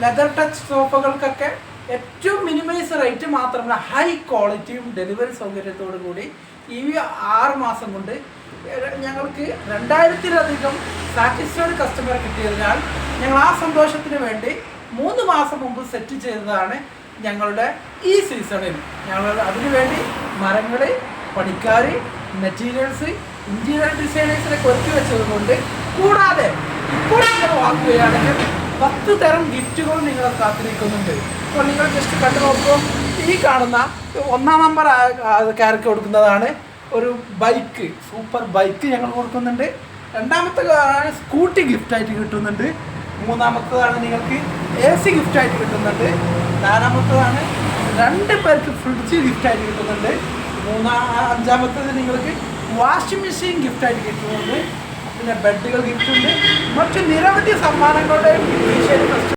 Leather touch സോഫകൾക്കൊക്കെ ഏറ്റവും minimise rate മാത്രമല്ല ഹൈ ക്വാളിറ്റിയും ഡെലിവറി സൗകര്യത്തോടു കൂടി ഈ ആറ് മാസം കൊണ്ട് ഞങ്ങൾക്ക് രണ്ടായിരത്തിലധികം സാറ്റിസ്ഫൈഡ് കസ്റ്റമർ കിട്ടിയതിനാൽ ഞങ്ങൾ ആ സന്തോഷത്തിന് വേണ്ടി മൂന്ന് മാസം മുമ്പ് സെറ്റ് ചെയ്തതാണ് ഞങ്ങളുടെ ഈ സീസണിൽ ഞങ്ങൾ അതിനുവേണ്ടി മരങ്ങൾ പണിക്കാർ മെറ്റീരിയൽസ് ഇന്റീരിയർ ഡിസൈനേഴ്സിനൊക്കെ ഒരുക്കി വെച്ചതുകൊണ്ട് കൂടാതെ ഇപ്പോൾ വാങ്ങുകയാണെങ്കിൽ പത്ത് തരം ഗിഫ്റ്റുകൾ നിങ്ങളെ കാത്തിരിക്കുന്നുണ്ട്. അപ്പോൾ നിങ്ങൾ ജസ്റ്റ് കണ്ടു നോക്കുമ്പോൾ ഈ കാണുന്ന ഒന്നാം നമ്പർ കാർക്ക് കൊടുക്കുന്നതാണ് ഒരു ബൈക്ക് സൂപ്പർ ബൈക്ക് ഞങ്ങൾ കൊടുക്കുന്നുണ്ട്. രണ്ടാമത്തെ ആണ് സ്കൂട്ടി ഗിഫ്റ്റായിട്ട് കിട്ടുന്നുണ്ട്. മൂന്നാമത്തതാണ് നിങ്ങൾക്ക് എ സി ഗിഫ്റ്റായിട്ട് കിട്ടുന്നുണ്ട്. നാലാമത്തതാണ് രണ്ട് പേർക്ക് ഫ്രിഡ്ജ് ഗിഫ്റ്റായിട്ട് കിട്ടുന്നുണ്ട്. മൂന്നാ അഞ്ചാമത്തത് നിങ്ങൾക്ക് വാഷിംഗ് മെഷീൻ ഗിഫ്റ്റായിട്ട് കിട്ടുന്നുണ്ട്. പിന്നെ ബെഡുകൾ ഗിഫ്റ്റ് ഉണ്ട്. മറ്റു നിരവധി സമ്മാനങ്ങളുടെയും